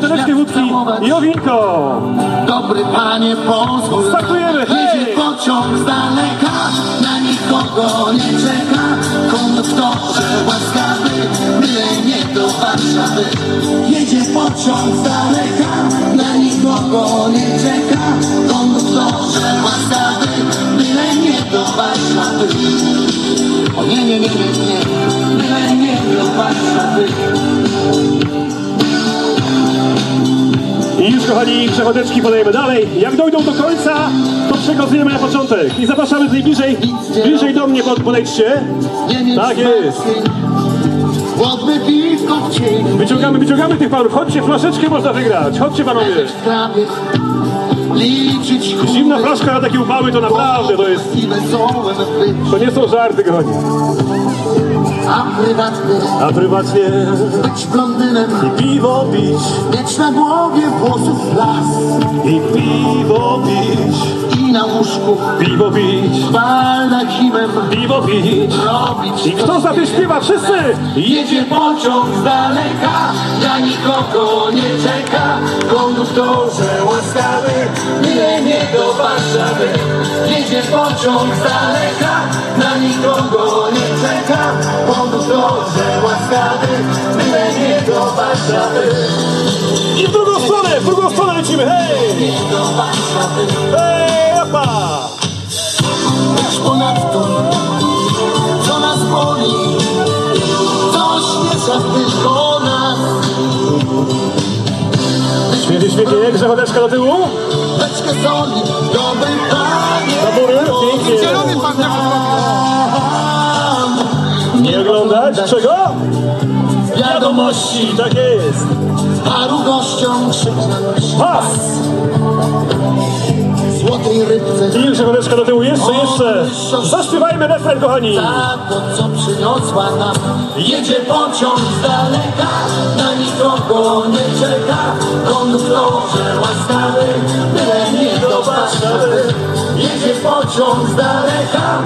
buteleczkę wódki i o winko. Dobry panie, pozwól Startujemy! Jedzie pociąg z daleka? Na nikogo nie czeka. Konduktorze łaskawy Byle nie do Warszawy. Jedzie pociąg z daleka. Na nikogo nie czeka. Konduktorze łaskawy Byle nie do Warszawy. O nie, nie, nie, nie, nie. Byle nie do Warszawy kochani przechodeczki podajemy dalej. Jak dojdą do końca, to przekazujemy na początek. I zapraszamy tutaj bliżej, bliżej do mnie pod, podejdźcie. Tak jest. Wyciągamy, wyciągamy tych panów. Chodźcie, flaszeczkę można wygrać. Chodźcie panowie. Zimna flaszka na takie upały to naprawdę to jest... To nie są żarty, kochani. A prywatny A prywatnie być blondynem piwo pić. Mieć na głowie włosów las I piwo pić. I na łóżku Piwo pić. baldachimem Piwo pić. robić I kto za tym śpiewa? Wszyscy! Jedzie pociąg z daleka, na nikogo nie czeka. Konduktorze łaskawy, byle nie do Warszawy. Jedzie pociąg z daleka, byle nie do Warszawy. I w drugą stronę, w drugą stronę lecimy, hej! Nie do Warszawy. Hej, japa! Lecz ponadto, co nas boli, to śmiesza tylko nas. Świetnie, świetnie, grzechodeczka do tyłu. Beczkę soli, dobry panie. Tabury, pięknie. Nie oglądać? Czego? Wiadomości, Tak jest. paru gościom krzyknąć. Pas! Złotej rybce, I grzechodeczka do tyłu, jeszcze, jeszcze. Zaśpiewajmy refren, kochani. za to co przyniosła nam. Jedzie pociąg z daleka, na nikogo nie czeka. Konduktorze łaskawy, byle nie do Warszawy. Jedzie pociąg z daleka,